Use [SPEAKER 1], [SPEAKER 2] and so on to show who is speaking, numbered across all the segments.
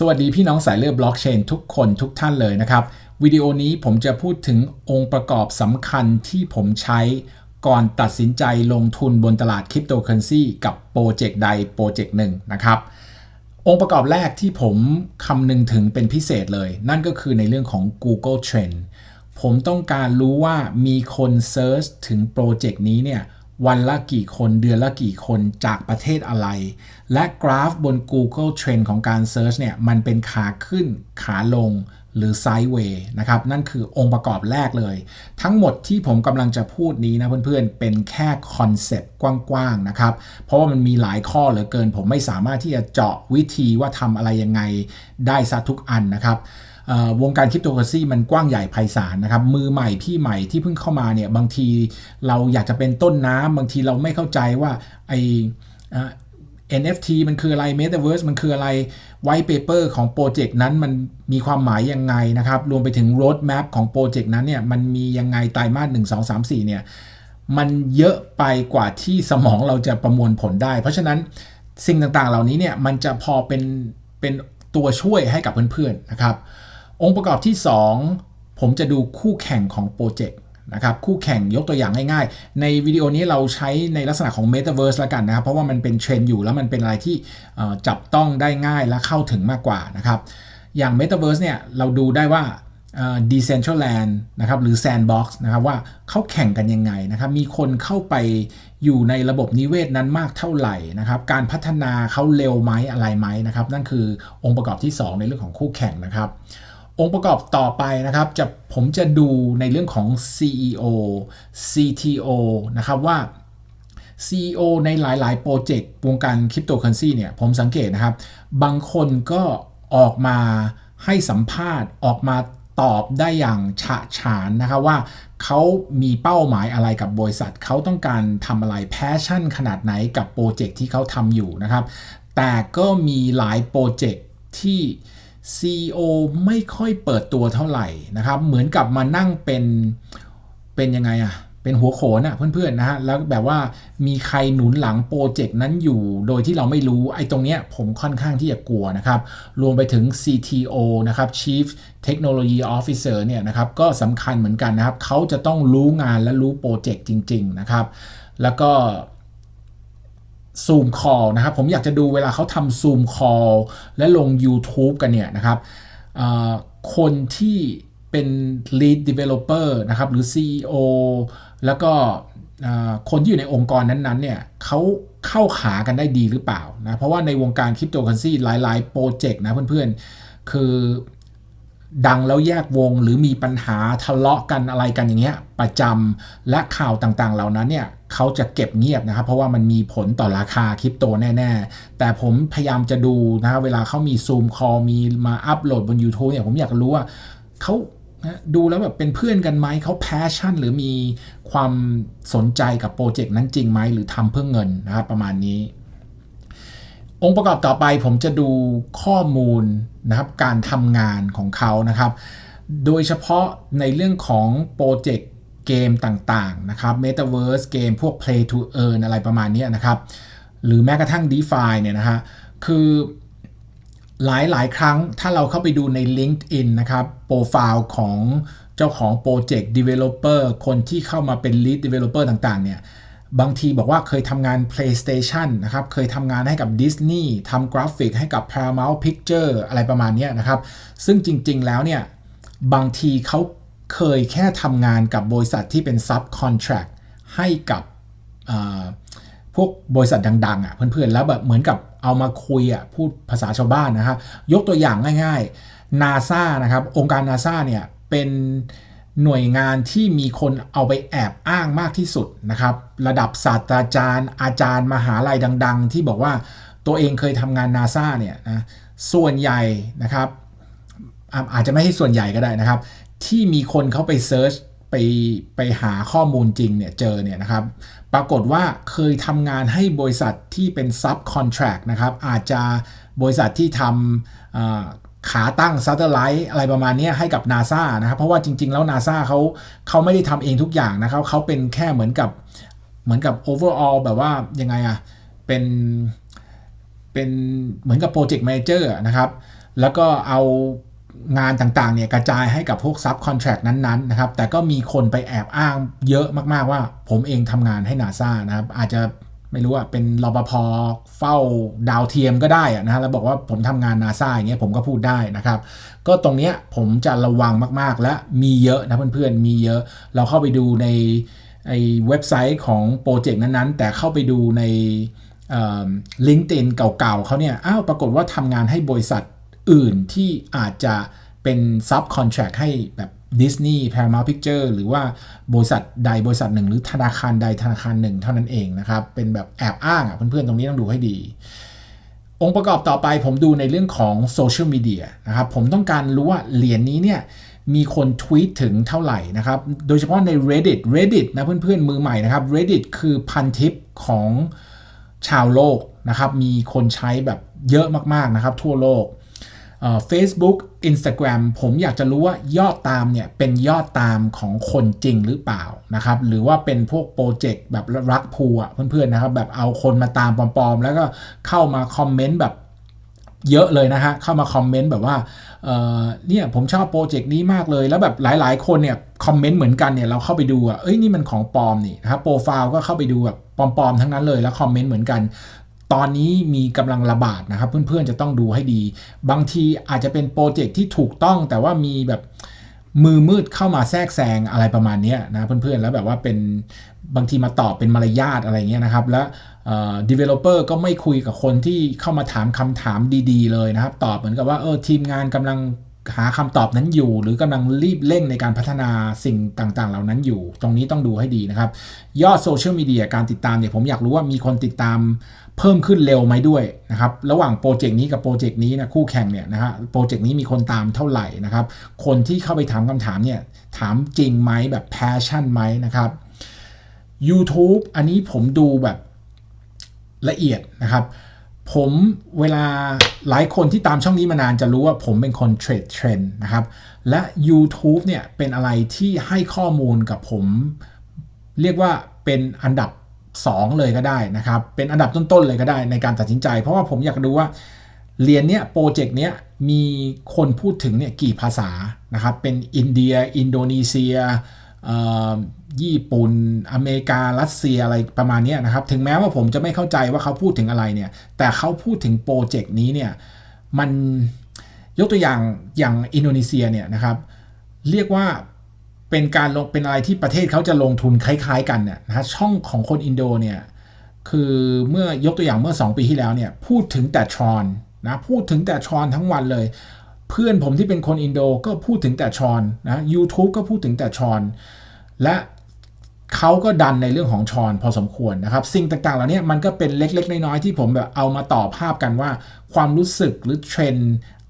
[SPEAKER 1] สวัสดีพี่น้องสายเลือดบล็อกเชนทุกคนทุกท่านเลยนะครับ วิดีโอนี้ผมจะพูดถึงองค์ประกอบสำคัญที่ผมใช้ก่อนตัดสินใจลงทุนบนตลาดคริปโตเคอเรนซีกับโปรเจกต์ใดโปรเจกต์หนึ่งนะครับ องค์ประกอบแรกที่ผมคำนึงถึงเป็นพิเศษเลย นั่นก็คือในเรื่องของ Google Trend ผมต้องการรู้ว่ามีคนเซิร์ชถึงโปรเจกต์นี้เนี่ย วันละกี่คนเดือนละกี่คนจากประเทศอะไร และกราฟบน Google Trend ของการเซิร์ชเนี่ยมันเป็นขาขึ้นขาลงหรือไซด์เวย์นะครับนั่นคือองค์ประกอบแรกเลย ทั้งหมดที่ผมกำลังจะพูดนี้นะเพื่อนๆ เป็นแค่คอนเซปต์กว้างๆนะครับ เพราะว่ามันมีหลายข้อเหลือเกิน ผมไม่สามารถที่จะเจาะวิธีว่าทำอะไรยังไงได้ซะทุกอันนะครับ วงการคริปโตเคอเรซีมันกว้างใหญ่ไพศาลนะครับ มือใหม่พี่ใหม่ที่เพิ่งเข้ามาเนี่ยบางทีเราอยากจะเป็นต้นน้ำบางทีเราไม่เข้าใจว่าไอ NFT มันคืออะไร Metaverse มันคืออะไร White Paper ของโปรเจกต์นั้นมันมีความหมายยังไงนะครับ รวมไปถึง Road Map ของโปรเจกต์นั้นเนี่ยมันมียังไงไตรมาส1 2 3 4 เนี่ย มันเยอะไปกว่าที่สมองเราจะประมวลผลได้ เพราะฉะนั้นสิ่งต่างๆเหล่านี้เนี่ยมันจะพอเป็นเป็นตัวช่วยให้กับเพื่อนๆนะครับ องค์ประกอบที่ 2 ผมจะดูคู่แข่งของโปรเจกต์นะครับคู่แข่งยกตัวอย่างง่ายๆ ในวิดีโอนี้เราใช้ในลักษณะของ Metaverse ละกันนะครับ เพราะว่ามันเป็นเทรนด์อยู่แล้วมันเป็นอะไรที่จับต้องได้ง่ายและเข้าถึงมากกว่านะครับอย่าง Metaverse เนี่ยเราดูได้ว่า Decentraland นะครับหรือ Sandbox นะครับว่าเขาแข่งกันยังไงนะครับมีคนเข้าไปอยู่ในระบบนิเวศนั้นมากเท่าไหร่นะครับการพัฒนาเขาเร็วไหมอะไรไหมนะครับนั่นคือองค์ประกอบที่ 2 ในเรื่องของคู่แข่งนะครับ องค์ประกอบต่อไปนะครับจะผมจะดูในเรื่องของ CEO CTO นะครับว่า CEO ในหลาย ๆ โปรเจกต์วงการคริปโตเคอเรนซีเนี่ยผมสังเกตนะครับ บางคนก็ออกมาให้สัมภาษณ์ออกมาตอบได้อย่างฉะฉานนะครับว่าเขามีเป้าหมายอะไรกับบริษัทเขาต้องการทำอะไรแพชชั่นขนาดไหนกับโปรเจกต์ที่เขาทำอยู่นะครับ แต่ก็มีหลายโปรเจกต์ที่ CEO ไม่ค่อยเปิดตัวเท่าไหร่นะครับ เหมือนกับมานั่งเป็นเป็นยังไงอะเป็นหัวโขนอะเพื่อนๆนะฮะแล้วแบบว่ามีใครหนุนหลังโปรเจกต์นั้นอยู่โดยที่เราไม่รู้ไอ้ตรงเนี้ยผมค่อนข้างที่จะกลัวนะครับ รวมไปถึง CTO นะครับ Chief Technology Officer เนี่ยนะครับก็สำคัญเหมือนกันนะครับ เขาจะต้องรู้งานและรู้โปรเจกต์จริง ๆ นะครับ แล้วก็ ซูมคอลนะครับ ผมอยากจะดูเวลาเขาทำซูมคอลและลง YouTube กันเนี่ยนะครับคนที่เป็น lead developer นะครับ หรือ CEO แล้วก็คนที่อยู่ในองค์กรนั้นๆเนี่ยเขาเข้าขากันได้ดีหรือเปล่านะ เพราะว่าในวงการคริปโตเคอเรนซีหลายๆ โปรเจกต์นะเพื่อนๆ คือดังแล้วแยกวงหรือมีปัญหาทะเลาะกันอะไรกันอย่างเงี้ยประจำและข่าวต่างๆ เหล่านั้นเนี่ย เขาจะเก็บเงียบนะครับ เพราะว่ามันมีผลต่อราคาคริปโตแน่ ๆ แต่ผมพยายามจะดูนะเวลาเขามีซูมคอลมีมาอัปโหลดบน YouTube เนี่ยผมอยากรู้ว่าเขาดูแล้วแบบเป็นเพื่อนกันไหมเขาแพชชั่น หรือมีความสนใจกับโปรเจกต์นั้นจริงไหมหรือทำเพื่อเงินนะครับประมาณนี้ องค์ประกอบต่อไปผมจะดูข้อมูลนะครับการทำงานของเขานะครับ โดยเฉพาะในเรื่องของโปรเจกต์ เกมต่างๆนะครับ Metaverse เกมพวก Play to Earn อะไรประมาณนี้นะครับ หรือแม้กระทั่ง DeFi เนี่ยนะฮะ คือหลายหลายครั้งถ้าเราเข้าไปดูใน LinkedIn นะครับ โปรไฟล์ของเจ้าของโปรเจกต์ Developer คนที่เข้ามาเป็น Lead Developer ต่างๆ เนี่ยบางทีบอกว่าเคยทำงาน PlayStation นะครับ เคยทำงานให้กับ Disney ทำกราฟิกให้กับ Paramount Picture อะไรประมาณนี้นะครับ ซึ่งจริงๆ แล้วเนี่ย บางทีเขา เคยแค่ทำงานกับบริษัทที่เป็น Subcontract ให้กับพวกบริษัทดังๆอะเพื่อนๆ แล้วแบบเหมือนกับเอามาคุยอะพูดภาษาชาวบ้านนะฮะ ยกตัวอย่างง่ายๆ NASA นะครับ องค์การ NASA เนี่ย เป็นหน่วยงานที่มีคนเอาไปแอบอ้างมากที่สุดนะครับ ระดับศาสตราจารย์ อาจารย์มหาลัยดัง ๆ ที่บอกว่าตัวเองเคยทำงานนาซาเนี่ยนะส่วนใหญ่นะครับอาจจะไม่ใช่ส่วนใหญ่ก็ได้นะครับ ที่มีคนเขาไปเซิร์ชไปไปหาข้อมูลจริงเนี่ยเจอเนี่ยนะครับ ปรากฏว่าเคยทำงานให้บริษัทที่เป็นซับคอนแทรคนะครับ อาจจะบริษัทที่ทำขาตั้งซัตเตอร์ไลท์อะไรประมาณนี้ให้กับ NASA นะครับ เพราะว่าจริง ๆ แล้ว NASA เขาเขาไม่ได้ทำเองทุกอย่างนะครับ เขาเป็นแค่เหมือนกับเหมือนกับ overall แบบว่ายังไงอะเป็นเป็นเหมือนกับโปรเจกต์แมเจอร์นะครับ แล้วก็เอา งานต่างๆเนี่ยกระจายให้กับพวกซับคอนแทรคนั้นๆนะครับแต่ก็มีคนไปแอบอ้างเยอะมากๆว่า ผมเองทำงานให้นาซานะครับอาจจะไม่รู้ว่าเป็นรปภเฝ้าดาวเทียมก็ได้นะฮะแล้วบอกว่าผมทำงานนาซาอย่างเงี้ยผมก็พูดได้นะครับ ก็ตรงเนี้ยผมจะระวังมากๆ และมีเยอะนะเพื่อนๆมีเยอะ เราเข้าไปดูในไอ้เว็บไซต์ของโปรเจกต์นั้นๆ แต่เข้าไปดูในลิงก์อินเก่าๆเขาเนี่ยอ้าวปรากฏว่าทำงานให้บริษัท อื่นที่อาจจะเป็นซับคอนแทรคให้แบบดิสนีย์ Paramount Picture หรือว่าบริษัทใดบริษัทหนึ่ง หรือธนาคารใดธนาคารหนึ่งเท่านั้นเองนะครับ เป็นแบบแอบอ้างอะเพื่อนๆ ตรงนี้ต้องดูให้ดี องค์ประกอบต่อไปผมดูในเรื่องของโซเชียลมีเดียนะครับ ผมต้องการรู้ว่าเหรียญนี้เนี่ยมีคนทวีตถึงเท่าไหร่นะครับ โดยเฉพาะใน Reddit Reddit นะเพื่อนๆ มือใหม่นะครับ Reddit คือพันทิปของชาวโลกนะครับ มีคนใช้แบบเยอะมากๆนะครับ ทั่วโลก เฟซบุ๊กอินสตาแกรมผมอยากจะรู้ว่ายอดตามเนี่ยเป็นยอดตามของคนจริงหรือเปล่านะครับหรือว่าเป็นพวกโปรเจกต์แบบรักภูอะเพื่อนๆนะครับแบบเอาคนมาตามปลอมๆ แล้วก็เข้ามาคอมเมนต์แบบเยอะเลยนะฮะเข้ามาคอมเมนต์แบบว่าเออเนี่ยผมชอบโปรเจกต์นี้มากเลย แล้วแบบหลายๆ คนเนี่ยคอมเมนต์เหมือนกันเนี่ยเราเข้าไปดูอะเอ้ยนี่มันของปลอมนี่นะครับโปรไฟล์ก็เข้าไปดูแบบปลอมๆทั้งนั้นเลยแล้วคอมเมนต์เหมือนกัน ตอนนี้มีกำลังระบาดนะครับเพื่อนๆจะต้องดูให้ดี บางทีอาจจะเป็นโปรเจกต์ที่ถูกต้องแต่ว่ามีแบบมือมืดเข้ามาแทรกแซงอะไรประมาณนี้นะเพื่อนๆ แล้วแบบว่าเป็นบางทีมาตอบเป็นมารยาทอะไรเงี้ยนะครับ แล้วเอ่อ developer ก็ไม่คุยกับคนที่เข้ามาถามคำถามดีๆ เลยนะครับ ตอบเหมือนกับว่าเออทีมงานกำลังหาคำตอบนั้นอยู่ หรือกำลังรีบเร่งในการพัฒนาสิ่งต่างๆ เหล่านั้นอยู่ ตรงนี้ต้องดูให้ดีนะครับ ยอดโซเชียลมีเดียการติดตามเนี่ยผมอยากรู้ว่ามีคนติดตาม เพิ่มขึ้นเร็วไหมด้วยนะครับระหว่างโปรเจกต์นี้กับโปรเจกต์นี้นะคู่แข่งเนี่ยนะฮะโปรเจกต์นี้มีคนตามเท่าไหร่นะครับคนที่เข้าไปถามคำถามเนี่ยถามจริงไหมแบบแพชชั่นไหมนะครับ YouTube อันนี้ผมดูแบบละเอียดนะครับ ผมเวลาหลายคนที่ตามช่องนี้มานานจะรู้ว่าผมเป็นคนเทรดเทรนด์นะครับ และ YouTube เนี่ยเป็นอะไรที่ให้ข้อมูลกับผม เรียกว่าเป็นอันดับ 2 เลยก็ได้นะครับ เป็นอันดับต้น ๆ เลยก็ได้ในการตัดสินใจ เพราะว่าผมอยากดูว่าเรียนเนี้ยโปรเจกต์เนี้ยมีคนพูดถึงเนี่ยกี่ภาษานะครับ เป็นอินเดีย อินโดนีเซียญี่ปุ่น อเมริกา รัสเซียอะไรประมาณนี้นะครับ ถึงแม้ว่าผมจะไม่เข้าใจว่าเขาพูดถึงอะไรเนี่ย แต่เขาพูดถึงโปรเจกต์นี้เนี่ย มันยกตัวอย่างอย่างอินโดนีเซียเนี่ยนะครับ เรียกว่า เป็นการลงเป็นอะไรที่ประเทศเขาจะลงทุนคล้ายๆ กันเนี่ยนะช่องของคนอินโดเนี่ยคือเมื่อยกตัวอย่างเมื่อ 2 ปีที่แล้วเนี่ยพูดถึงแต่ทรอนนะพูดถึงแต่ทรอนทั้งวันเลย เพื่อนผมที่เป็นคนอินโดก็พูดถึงแต่ทรอนนะ YouTube ก็พูดถึงแต่ทรอนและเขาก็ดันในเรื่องของชอนพอสมควรนะครับ สิ่งต่างๆเหล่านี้มันก็เป็นเล็กๆ น้อยๆ ที่ผมแบบเอามาต่อภาพกันว่า ความรู้สึกหรือเทรน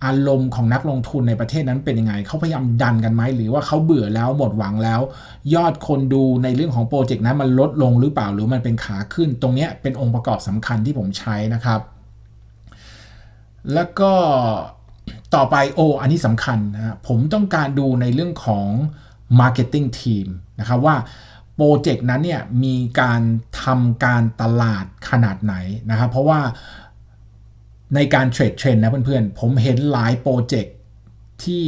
[SPEAKER 1] อารมณ์ของนักลงทุนในประเทศนั้นเป็นยังไง เขาพยายามดันกันไหม หรือว่าเขาเบื่อแล้วหมดหวังแล้ว ยอดคนดูในเรื่องของโปรเจกต์นั้นมันลดลงหรือเปล่า หรือมันเป็นขาขึ้น ตรงนี้เป็นองค์ประกอบสำคัญที่ผมใช้นะครับ แล้วก็ต่อไปโอ้อันนี้สำคัญนะผมต้องการดูในเรื่องของ Marketing Team นะครับว่าโปรเจกต์นั้นเนี่ยมีการทำการตลาดขนาดไหนนะครับ เพราะว่า ในการเทรดเทรนนะเพื่อนๆ ผมเห็นหลายโปรเจกต์ที่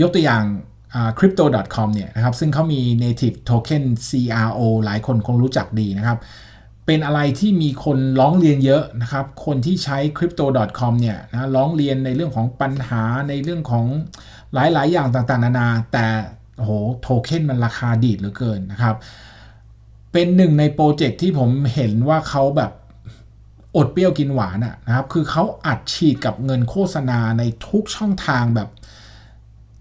[SPEAKER 1] ยกตัวอย่าง crypto.com เนี่ยนะครับ ซึ่งเขามี native token CRO หลายคนคงรู้จักดีนะครับ เป็นอะไรที่มีคนร้องเรียนเยอะนะครับ คนที่ใช้ crypto.com เนี่ยนะร้องเรียนในเรื่องของปัญหาในเรื่องของหลายๆ อย่างต่างๆ นานา แต่โหโทเค็นมันราคาดีดเหลือเกินนะครับ เป็นหนึ่งในโปรเจกต์ที่ผมเห็นว่าเขาแบบ อดเปรี้ยวกินหวานอะนะครับ คือเขาอัดฉีดกับเงินโฆษณาในทุกช่องทางแบบ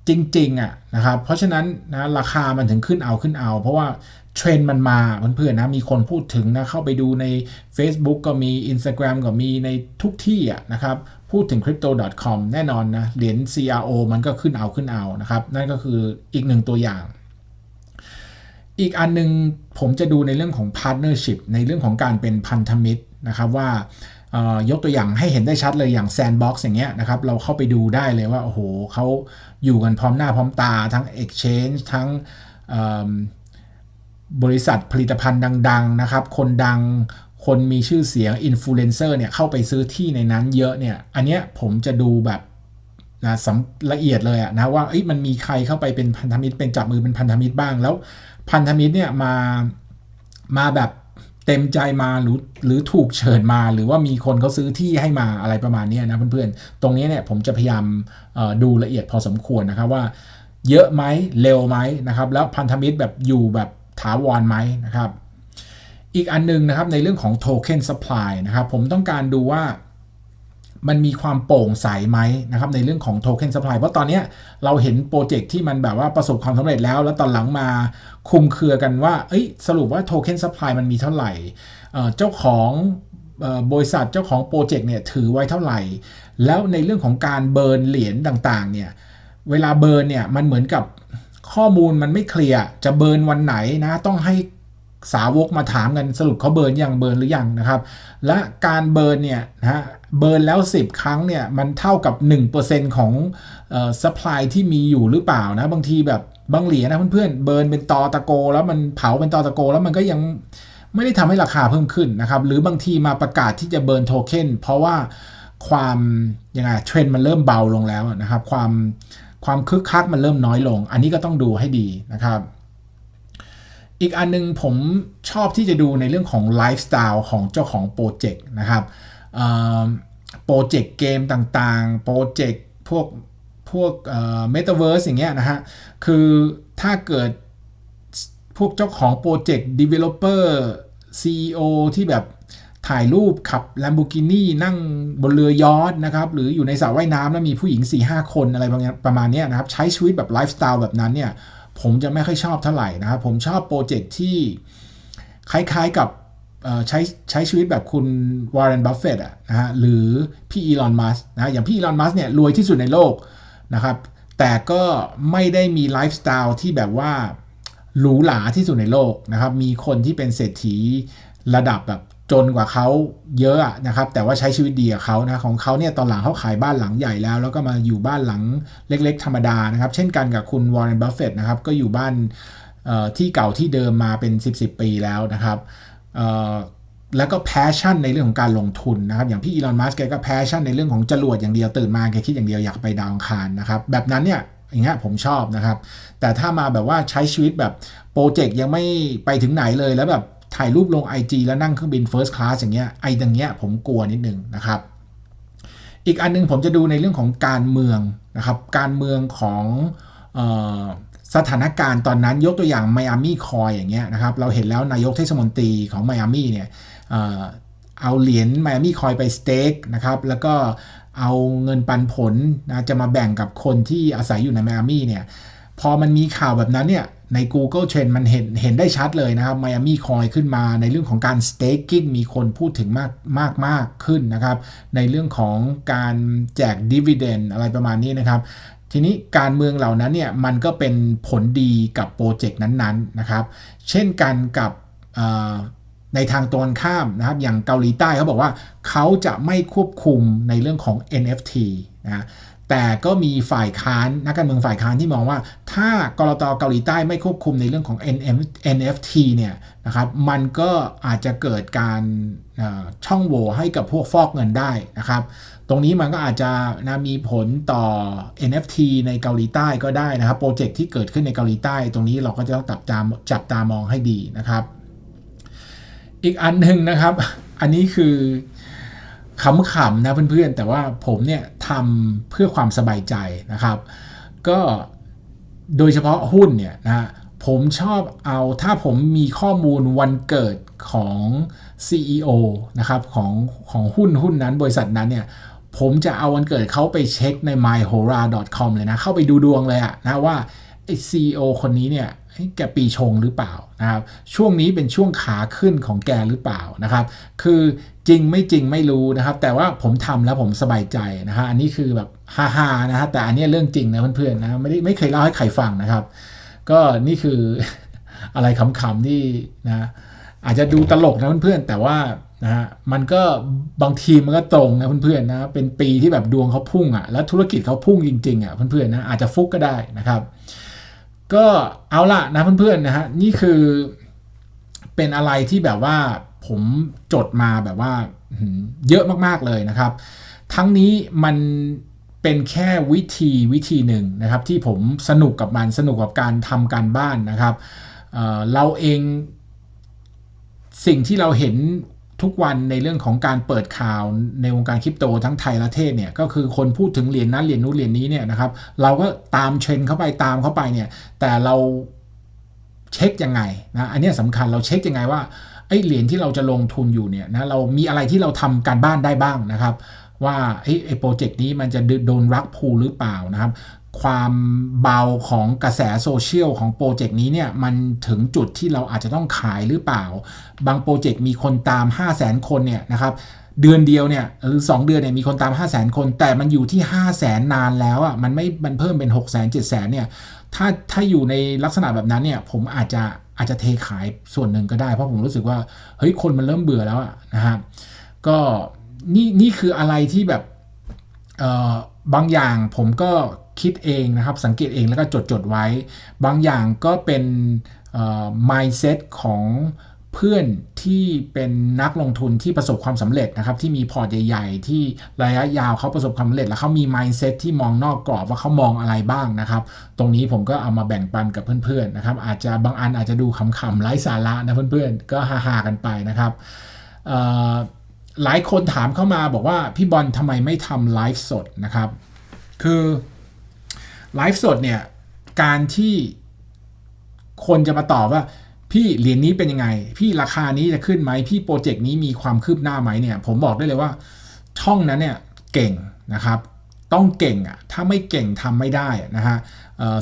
[SPEAKER 1] จริงๆอะนะครับ เพราะฉะนั้นนะราคามันถึงขึ้นเอาขึ้นเอา เพราะว่าเทรนมันมาเพื่อนๆนะมีคนพูดถึงนะเข้าไปดูใน Facebook ก็มี Instagram ก็มีในทุกที่อะนะครับพูดถึง crypto.com แน่นอนนะเหรียญ CRO มันก็ขึ้นเอาขึ้นเอานะครับนั่นก็คืออีกหนึ่งตัวอย่าง อีกอันนึงผมจะดูในเรื่องของ partnership ในเรื่องของการเป็นพันธมิตร นะครับว่ายกตัวอย่างให้เห็นได้ชัดเลยอย่าง Sandbox อย่างเงี้ยนะครับเราเข้าไปดูได้เลยว่า โอ้โหเขาอยู่กันพร้อมหน้าพร้อมตาทั้ง Exchange ทั้งบริษัทผลิตภัณฑ์ดัง ๆ นะครับ คนดังคนมีชื่อเสียงอินฟลูเอนเซอร์เนี่ยเข้าไปซื้อที่ในนั้นเยอะเนี่ยอันเนี้ยผมจะดูแบบนะสำละเอียดเลยอะนะว่ามันมีใครเข้าไปเป็นพันธมิตรเป็นจับมือเป็นพันธมิตรบ้างแล้วพันธมิตรเนี่ยมามาแบบ เต็มใจมาหรือหรือถูกเชิญมา หรือว่ามีคนเขาซื้อที่ให้มาอะไรประมาณนี้นะเพื่อนๆ ตรงนี้เนี่ยผมจะพยายามดูละเอียดพอสมควรนะครับว่า เยอะไหมเร็วไหมนะครับ แล้วพันธมิตรแบบอยู่แบบถาวรไหมนะครับ อีกอันนึงนะครับในเรื่องของโทเค็นสป라이นะครับผมต้องการดูว่า มันมีความโปร่งใสไหมนะครับในเรื่องของโทเค็นสปายเพราะตอนนี้เราเห็นโปรเจกต์ที่มันแบบว่าประสบความสำเร็จแล้ว แล้วตอนหลังมาคุมเครือกันว่าเอ้ยสรุปว่าโทเค็นสปายมันมีเท่าไหร่เจ้าของบริษัทเจ้าของโปรเจกต์เนี่ยถือไว้เท่าไหร่ แล้วในเรื่องของการเบิร์นเหรียญต่างๆเนี่ยเวลาเบิร์นเนี่ยมันเหมือนกับข้อมูลมันไม่เคลียร์จะเบิร์นวันไหนนะต้องให้สาวกมาถามกันสรุปเขาเบิร์นยังเบิร์นหรือยังนะครับ และการเบิร์นเนี่ยนะฮะ เบิร์นแล้ว 10 ครั้งเนี่ย มันเท่ากับ 1%ของเอ่อสปายที่มีอยู่หรือเปล่านะ บางทีแบบบางเหรียญนะเพื่อนๆเบิร์นเป็นตอตะโก แล้วมันเผาเป็นตอตะโก แล้วมันก็ยังไม่ได้ทำให้ราคาเพิ่มขึ้นนะครับ หรือบางทีมาประกาศที่จะเบิร์นโทเค็นเพราะว่าความยังไงเทรนด์มันเริ่มเบาลงแล้วนะครับ ความความคึกคักมันเริ่มน้อยลง อันนี้ก็ต้องดูให้ดีนะครับ อีกอันนึงผมชอบที่จะดูในเรื่องของไลฟ์สไตล์ของเจ้าของโปรเจกต์นะครับ โปรเจกต์เกมต่างๆ โปรเจกต์พวกพวกเมตาเวิร์สอย่างเงี้ยนะฮะ คือถ้าเกิดพวกเจ้าของโปรเจกต์ developer CEO ที่แบบถ่ายรูปขับ Lamborghini นั่งบนเรือยอทนะครับ หรืออยู่ในสระว่ายน้ำแล้วมีผู้หญิง 4-5 คนอะไรประมาณนี้นะครับ ใช้ชีวิตแบบไลฟ์สไตล์แบบนั้นเนี่ย ผมจะไม่ค่อยชอบเท่าไหร่นะครับ ผมชอบโปรเจกต์ที่คล้ายๆกับ ใช้ใช้ชีวิตแบบคุณวอร์เรนบัฟเฟตต์นะฮะหรือพี่อีลอนมัสนะอย่างพี่อีลอนมัสเนี่ยรวยที่สุดในโลกนะครับแต่ก็ไม่ได้มีไลฟ์สไตล์ที่แบบว่าหรูหราที่สุดในโลกนะครับมีคนที่เป็นเศรษฐีระดับแบบจนกว่าเขาเยอะนะครับแต่ว่าใช้ชีวิตดีกับเขานะของเขาเนี่ยตอนหลังเขาขายบ้านหลังใหญ่แล้ว แล้วก็มาอยู่บ้านหลังเล็ก ๆ ธรรมดานะครับเช่นกันกับคุณวอร์เรนบัฟเฟตต์นะครับก็อยู่บ้านที่เก่าที่เดิมมาเป็น 10 10ปีแล้วนะครับ แล้วก็แพชชั่นในเรื่องของการลงทุนนะครับ อย่างพี่อีลอนมัสก์แกก็แพชชั่นในเรื่องของจรวดอย่างเดียวตื่นมาแกคิดอย่างเดียวอยากไปดาวอังคารนะครับ แบบนั้นเนี่ยอย่างเงี้ยผมชอบนะครับ แต่ถ้ามาแบบว่าใช้ชีวิตแบบโปรเจกต์ยังไม่ไปถึงไหนเลยแล้วแบบถ่ายรูปลง IG แล้วนั่งเครื่องบิน First Class อย่างเงี้ยไอ้ดังเงี้ยผมกลัวนิดนึงนะครับ อีกอันนึงผมจะดูในเรื่องของการเมืองนะครับ การเมืองของ สถานการณ์ตอนนั้นยกตัวอย่างไมอามี่คอยอย่างเงี้ยนะครับเราเห็นแล้วนายกเทศมนตรีของไมอามี่เนี่ยเอาเหรียญไมอามี่คอยไปสเต็กนะครับแล้วก็เอาเงินปันผลนะจะมาแบ่งกับคนที่อาศัยอยู่ในไมอามี่เนี่ยพอมันมีข่าวแบบนั้นเนี่ยใน Google Trend มันเห็นเห็นได้ชัดเลยนะครับไมอามี่คอยขึ้นมาในเรื่องของการ staking มีคนพูดถึงมากมากมากขึ้นนะครับ ในเรื่องของการแจก dividend อะไรประมาณนี้นะครับ ทีนี้การเมืองเหล่านั้นเนี่ยมันก็เป็นผลดีกับโปรเจกต์นั้นๆนะครับ เช่นกันกับในทางตรงข้ามนะครับ อย่างเกาหลีใต้เขาบอกว่าเขาจะไม่ควบคุมในเรื่องของ NFT นะแต่ก็มีฝ่ายค้านนักการเมืองฝ่ายค้านที่มองว่า ถ้ากรตเกาหลีใต้ไม่ควบคุมในเรื่องของ NFT เนี่ยนะครับมันก็อาจจะเกิดการช่องโหว่ให้กับพวกฟอกเงินได้นะครับ ตรงนี้มันก็อาจจะนะมีผลต่อ NFT ในเกาหลีใต้ก็ได้นะครับ โปรเจกต์ที่เกิดขึ้นในเกาหลีใต้ ตรงนี้เราก็จะต้องจับตามจับตามองให้ดีนะครับ อีกอันหนึ่งนะครับ อันนี้คือขำๆนะเพื่อนๆ แต่ว่าผมเนี่ยทำเพื่อความสบายใจนะครับ ก็โดยเฉพาะหุ้นเนี่ยนะผมชอบเอาถ้าผมมีข้อมูลวันเกิดของ CEO นะครับของของหุ้นหุ้นนั้นบริษัทนั้นเนี่ย ผมจะเอาวันเกิดเขาไปเช็คใน myhora.com เลยนะ เข้าไปดูดวงเลยอะนะว่าไอ้ CEO คนนี้เนี่ยแกปีชงหรือเปล่านะครับ ช่วงนี้เป็นช่วงขาขึ้นของแกหรือเปล่านะครับ คือจริงไม่จริงไม่รู้นะครับ แต่ว่าผมทำแล้วผมสบายใจนะฮะอันนี้คือแบบฮาฮานะฮะแต่อันนี้เรื่องจริงนะเพื่อนๆนะไม่ได้ไม่เคยเล่าให้ใครฟังนะครับ ก็นี่คืออะไรขำๆที่นะอาจจะดูตลกนะเพื่อนๆแต่ว่า นะฮะมันก็บางทีมันก็ตรงนะเพื่อนๆนะเป็นปีที่แบบดวงเขาพุ่งอะ่ะแล้วธุรกิจเขาพุ่งจริงๆอะ่ะเพื่อนๆนะอาจจะฟุกก็ได้นะครับ ก็เอาละนะเพื่อนๆนะฮะนี่คือเป็นอะไรที่แบบว่าผมจดมาแบบว่าเยอะมากๆเลยนะครับ ทั้งนี้มันเป็นแค่วิธีวิธีหนึ่งนะครับ ที่ผมสนุกกับมันสนุกกับการทำการบ้านนะครับเเราเองสิ่งที่เราเห็น ทุกวันในเรื่องของการเปิดข่าวในวงการคริปโตทั้งไทยและเทศเนี่ยก็คือคนพูดถึงเหรียญนั้นเหรียญนู้นเหรียญนี้เนี่ยนะครับเราก็ตามเทรนเข้าไปตามเข้าไปเนี่ยแต่เราเช็คยังไงนะอันนี้ยสำคัญเราเช็คยังไงว่าไอ้เหรียญที่เราจะลงทุนอยู่เนี่ยนะเรามีอะไรที่เราทำการบ้านได้บ้างนะครับ ว่าไอ้ไอ้โปรเจกต์นี้มันจะโดนรักพูหรือเปล่านะครับ ความเบาของกระแสโซเชียลของโปรเจกต์นี้เนี่ย มันถึงจุดที่เราอาจจะต้องขายหรือเปล่า บางโปรเจกต์มีคนตาม 5 0 0 0 0 0คนเนี่ยนะครับเดือนเดียวเนี่ยหรือ 2 เดือนเนี่ยมีคนตาม 5 0 0 0 0 0คน แต่มันอยู่ที่ 5 0 0 0 0 0นานแล้วอะมันไม่มันเพิ่มเป็น 6 0 0 0 0 0 7 0 0 0 0เนี่ยถ้าถ้าอยู่ในลักษณะแบบนั้นเนี่ยผมอาจจะอาจจะเทขายส่วนหนึ่งก็ได้ เพราะผมรู้สึกว่าเฮ้ยคนมันเริ่มเบื่อแล้วอะนะครับก็นี่นี่คืออะไรที่แบบเอ่อบางอย่างผมก็ คิดเองนะครับ สังเกตเองแล้วก็จดจดไว้ บางอย่างก็เป็น mindset ของเพื่อนที่เป็นนักลงทุนที่ประสบความสำเร็จนะครับ ที่มีพอร์ตใหญ่ ๆ ที่ระยะยาวเขาประสบความสำเร็จ แล้วเขามี mindset ที่มองนอกกรอบว่าเขามองอะไรบ้างนะครับ ตรงนี้ผมก็เอามาแบ่งปันกับเพื่อนๆนะครับ อาจจะบางอันอาจจะดูขำๆไร้สาระนะเพื่อนๆ ก็ฮาๆกันไปนะครับหลายคนถามเข้ามาบอกว่าพี่บอลทำไมไม่ทำไลฟ์สดนะครับ คือ ไลฟ์สดเนี่ย การที่คนจะมาตอบว่า พี่เหรียญนี้เป็นยังไง พี่ราคานี้จะขึ้นไหม พี่โปรเจกต์นี้มีความคืบหน้าไหมเนี่ย ผมบอกได้เลยว่า ช่องนั้นเนี่ยเก่งนะครับ ต้องเก่งอะถ้าไม่เก่งทำไม่ได้นะฮะ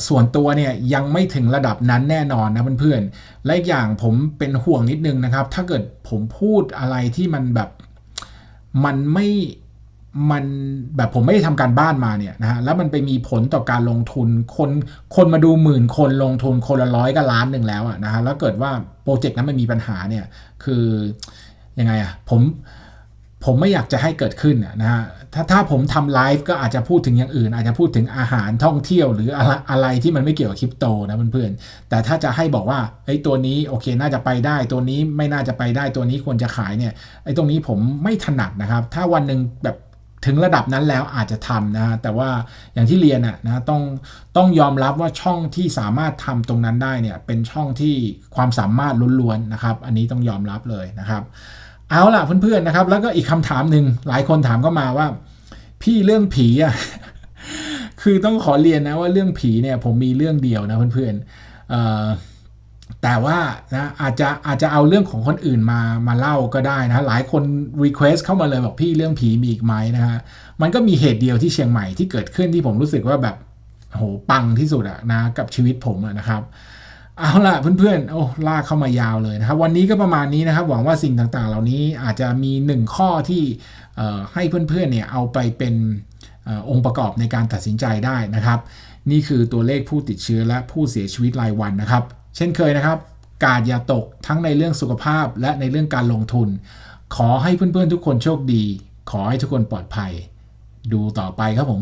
[SPEAKER 1] ส่วนตัวเนี่ยยังไม่ถึงระดับนั้นแน่นอนนะเพื่อนๆและอีกอย่างผมเป็นห่วงนิดนึงนะครับ ถ้าเกิดผมพูดอะไรที่มันแบบมันไม่ มันแบบผมไม่ได้ทำการบ้านมาเนี่ยนะฮะแล้วมันไปมีผลต่อการลงทุนคนคนมาดูหมื่นคนลงทุนคนละร้อยก็ล้านหนึ่งแล้วอะนะฮะแล้วเกิดว่าโปรเจกต์นั้นมันมีปัญหาเนี่ยคือยังไงอะผมผมไม่อยากจะให้เกิดขึ้นนะฮะถ้าถ้าผมทำไลฟ์ก็อาจจะพูดถึงอย่างอื่น อาจจะพูดถึงอาหารท่องเที่ยวหรืออะไรอะไรที่มันไม่เกี่ยวกับคริปโตนะเพื่อนๆแต่ถ้าจะให้บอกว่าไอ้ตัวนี้โอเคน่าจะไปได้ตัวนี้ไม่น่าจะไปได้ตัวนี้ควรจะขายเนี่ยไอ้ตรงนี้ผมไม่ถนัดนะครับ ถ้าวันหนึ่งแบบ ถึงระดับนั้นแล้วอาจจะทำนะฮะแต่ว่าอย่างที่เรียนอะนะต้องต้องยอมรับว่าช่องที่สามารถทำตรงนั้นได้เนี่ยเป็นช่องที่ความสามารถล้วนๆนะครับ อันนี้ต้องยอมรับเลยนะครับ เอาล่ะเพื่อนๆนะครับ แล้วก็อีกคำถามหนึ่งหลายคนถามเข้ามาว่า พี่เรื่องผีอะคือต้องขอเรียนนะว่าเรื่องผีเนี่ยผมมีเรื่องเดียวนะเพื่อนๆออ แต่ว่านะอาจจะอาจจะเอาเรื่องของคนอื่นมามาเล่าก็ได้นะหลายคนรีเควสเข้ามาเลยบอกพี่เรื่องผีมีอีกไหมนะฮะมันก็มีเหตุเดียวที่เชียงใหม่ที่เกิดขึ้นที่ผมรู้สึกว่าแบบโหปังที่สุดอะนะกับชีวิตผมอะนะครับเอาล่ะเพื่อนๆ โอ้ลากเข้ามายาวเลยนะครับ วันนี้ก็ประมาณนี้นะครับ หวังว่าสิ่งต่างๆ เหล่านี้อาจจะมีหนึ่งข้อที่เอ่อให้เพื่อนๆเนี่ยเอาไปเป็นอองค์ประกอบในการตัดสินใจได้นะครับ นี่คือตัวเลขผู้ติดเชื้อและผู้เสียชีวิตรายวันนะครับ เช่นเคยนะครับ การอย่าตกทั้งในเรื่องสุขภาพและในเรื่องการลงทุน ขอให้เพื่อนๆทุกคนโชคดี ขอให้ทุกคนปลอดภัย ดูต่อไปครับผม